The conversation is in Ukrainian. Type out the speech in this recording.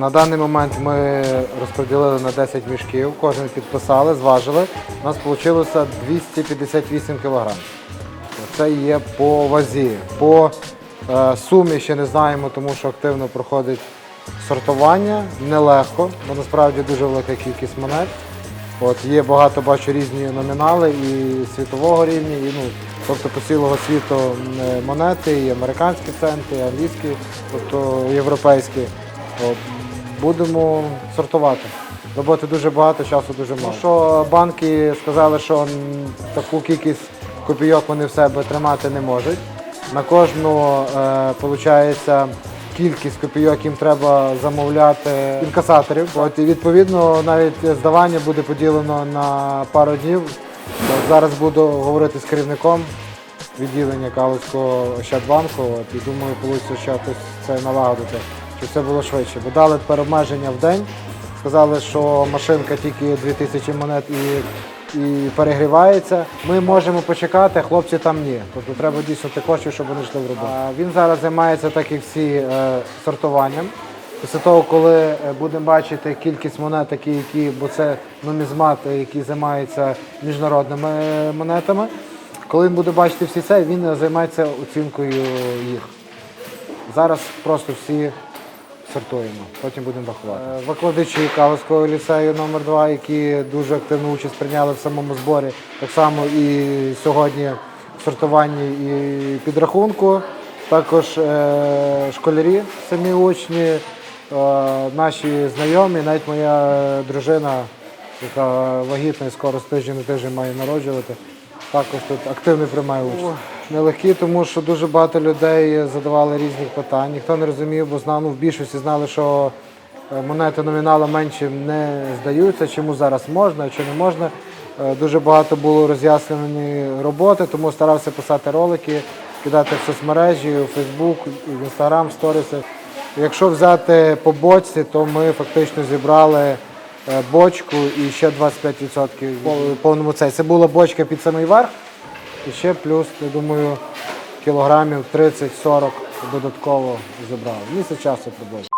На даний момент ми розподілили на 10 мішків, кожен підписали, зважили. У нас вийшло 258 кг. Це є по вазі. По е, сумі ще не знаємо, тому що активно проходить сортування. Нелегко, бо насправді дуже велика кількість монет. От, є багато, бачу, різні номінали і світового рівня, і ну, тобто по цілого світу е, монети, і американські центи, і англійські, тобто європейські. Будемо сортувати. Роботи дуже багато, часу дуже мало. Що банки сказали, що таку кількість копійок вони в себе тримати не можуть. На кожну е, кількість копійок їм треба замовляти інкасаторів. От, і відповідно навіть здавання буде поділено на пару днів. От, зараз буду говорити з керівником відділення Калицького Ощадбанку. От, і думаю, вийде ще це налагодити, щоб це було швидше. Бо дали тепер обмеження в день. Сказали, що машинка тільки 2000 монет і, і перегрівається. Ми можемо почекати, хлопці там ні. Тобто треба дійсно коштів, щоб вони йшли в роботу. Він зараз займається, так як всі, е, сортуванням. Після того, коли е, будемо бачити кількість монет, такі, які, бо це нумізмати, які займаються міжнародними е, монетами. Коли він буде бачити всі це, він займається оцінкою їх. Зараз просто всі сортуємо, потім будемо рахувати. Е, Викладачі Калицького ліцею номер 2 які дуже активну участь прийняли в самому зборі, так само і сьогодні в сортуванні і підрахунку. Також е, школярі, самі учні, е, наші знайомі, навіть моя дружина, яка вагітна і скоро з тиждень на тиждень має народжувати. Також тут активно приймає участь. Нелегкі, тому що дуже багато людей задавали різних питань. Ніхто не розумів, бо знав, ну, в більшості знали, що е, монети номінала менше не здаються, чому зараз можна, чи не можна. Е, Дуже багато було роз'яснені роботи, тому старався писати ролики, кидати в соцмережі, у Фейсбук, в Інстаграм, в сторіси. Якщо взяти по бочці, то ми фактично зібрали е, бочку і ще 25% в повному цей. Це була бочка під самий верх. І ще плюс, я думаю, кілограмів 30-40 додатково зібрали. Місяць часу приблизно.